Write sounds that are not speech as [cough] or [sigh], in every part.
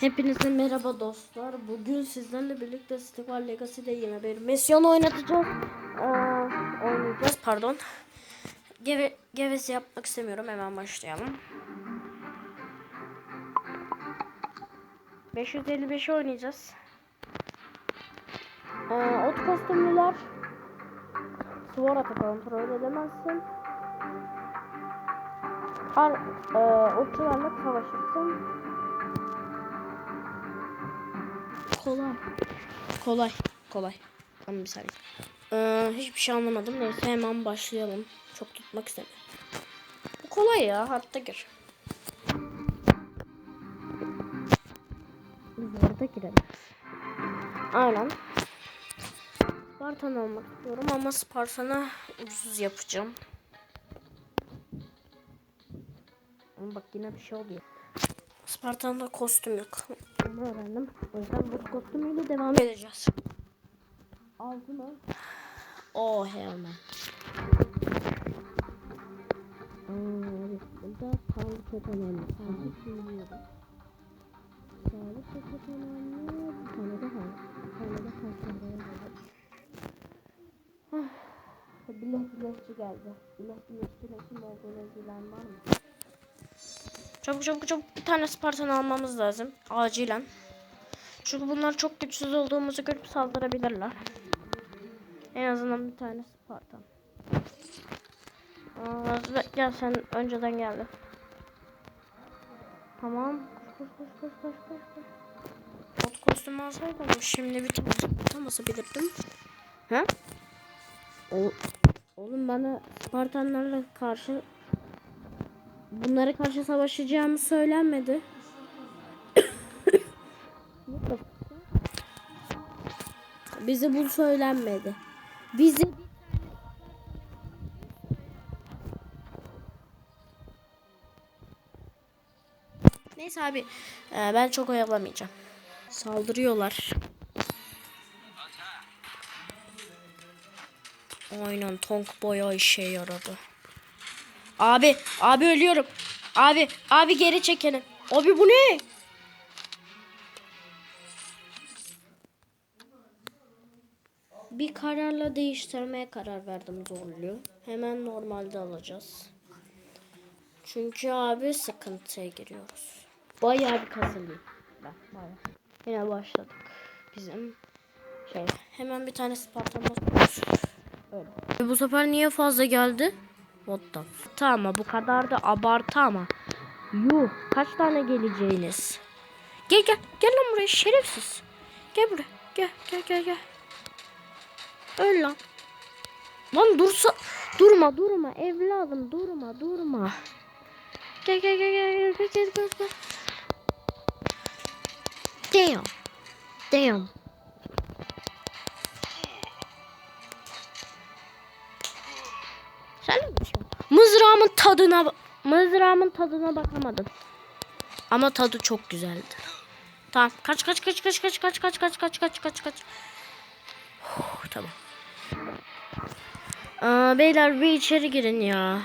Hepinize merhaba dostlar. Bugün sizlerle birlikte Stival Legacy'de yine bir misyon oynatacağız. Ee, oynayacağız pardon. Geve, gevezi yapmak istemiyorum. Hemen başlayalım. 555 oynayacağız. Ee, ot kostümlüler. Svarat'ı kontrol edemezsin. Ar, e, otçularla savaşırsın. Kolay. Kolay. Kolay. Tamam bir saniye. Ee, hiçbir şey anlamadım. Neyse hemen başlayalım. Çok tutmak istemiyorum. Bu kolay ya. Hatta gir. Biz orada girelim. Aynen. Spartan almak istiyorum ama Spartan'a ucuz yapacağım. Ama bak yine bir şey oluyor. Spartan'da kostüm yok. Onu öğrendim. O yüzden bu kostümüyle devam edeceğiz. Aldı mı? Oh hell no. Burada sağlık çok önemli. Sağlık bilmiyorum. Sağlık da çok önemli. Bir tane daha. Bir tane de kalkınmaya Bilet biletçi geldi. Bilet biletçiyle kim olduğunu bilen var mı? Çabuk çabuk çabuk bir tane Spartan almamız lazım. Acilen. Çünkü bunlar çok güçsüz olduğumuzu görüp saldırabilirler. En azından bir tane Spartan. Aa, gel sen önceden geldin. Tamam. Koş koş koş koş koş. Bot kostümü alsaydım şimdi bir tane Spartan basabilirdim. Ha? O, oğlum bana Spartanlarla karşı bunlara karşı savaşacağımı söylenmedi. Bize bu söylenmedi. Bize Neyse abi e, ben çok oyalamayacağım. Saldırıyorlar. Aynen tonk boya işe yaradı. Abi, abi ölüyorum. Abi, abi geri çekelim. Abi bu ne? Bir kararla değiştirmeye karar verdim zorluyor. Hemen normalde alacağız. Çünkü abi sıkıntıya giriyoruz. Bayağı bir kasılıyor. Bak bayağı. Yine başladık. Bizim şey. Hemen bir tane Spartan basıyoruz. Öyle. E bu sefer niye fazla geldi? What the f- Tamam bu kadar da abartı ama. Yuh kaç tane geleceğiniz? Gel gel gel lan buraya şerefsiz. Gel buraya gel gel gel gel. Öl lan. Lan dursa durma durma evladım durma durma. Gel gel gel gel gel gel gel gel. Damn. Damn. Sen yapıyorsun? Mızrağımın tadına mızrağımın tadına bakamadın. Ama tadı çok güzeldi. Tamam. Kaç kaç kaç kaç kaç kaç kaç kaç kaç kaç kaç kaç. Huh, tamam. Aa, beyler bir içeri girin ya.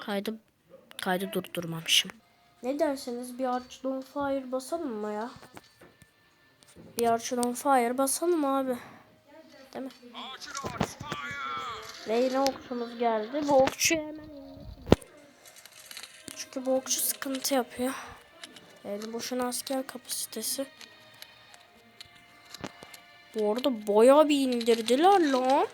Kaydı kaydı durdurmamışım. Ne derseniz bir Arch on Fire basalım mı ya? Bir Arch on Fire basalım abi. Değil mi? Ve yine okçumuz geldi. Bu okçuyu hemen. Çünkü bu okçu sıkıntı yapıyor. Yani boşuna asker kapasitesi. Bu arada bayağı bir indirdiler lan.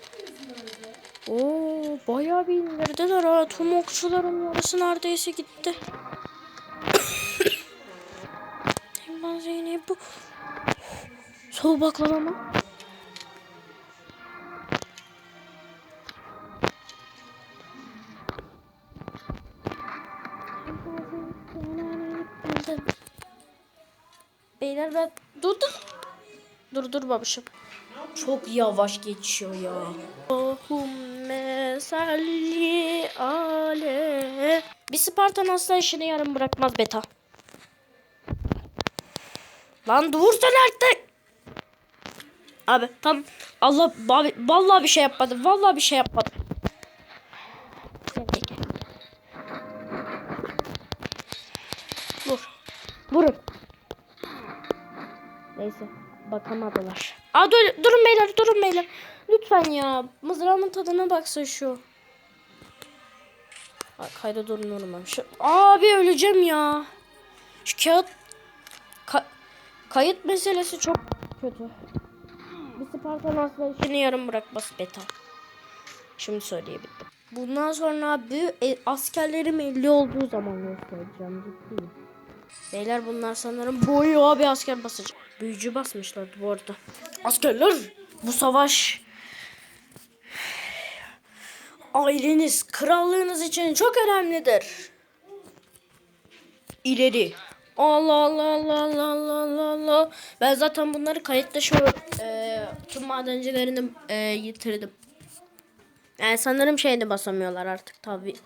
Oo bayağı bir indirdiler ha. Tüm okçuların yarısı neredeyse gitti. [coughs] Ben Zeynep bu. Soğuk baklava mı? Beyler ben dur dur. Dur dur babuşum. Çok yavaş geçiyor ya. Allahümme salli ale. Bir Spartan asla işini yarım bırakmaz beta. Lan dursan artık. Abi tam Allah abi, vallahi bir şey yapmadım. Vallahi bir şey yapmadım. Neyse bakamadılar. Aa dur, durun beyler durun beyler. Lütfen ya mızrağımın tadına baksa şu. Ay, kayda durmuyorum Şu, abi öleceğim ya. Şu kağıt ka- kayıt meselesi çok kötü. Bir Spartan asla işini yarım bırakmaz beta. Şimdi söyleyebildim. Bundan sonra abi e, askerlerim 50 olduğu zaman göstereceğim ciddiyim. Beyler bunlar sanırım boyu bir asker basacak. Büyücü basmışlardı bu arada. Askerler bu savaş aileniz, krallığınız için çok önemlidir. İleri. Allah Allah Allah Allah Allah Allah Allah. Ben zaten bunları kayıtta şu e, tüm madencilerini e, yitirdim. Yani sanırım şeyde basamıyorlar artık tabi.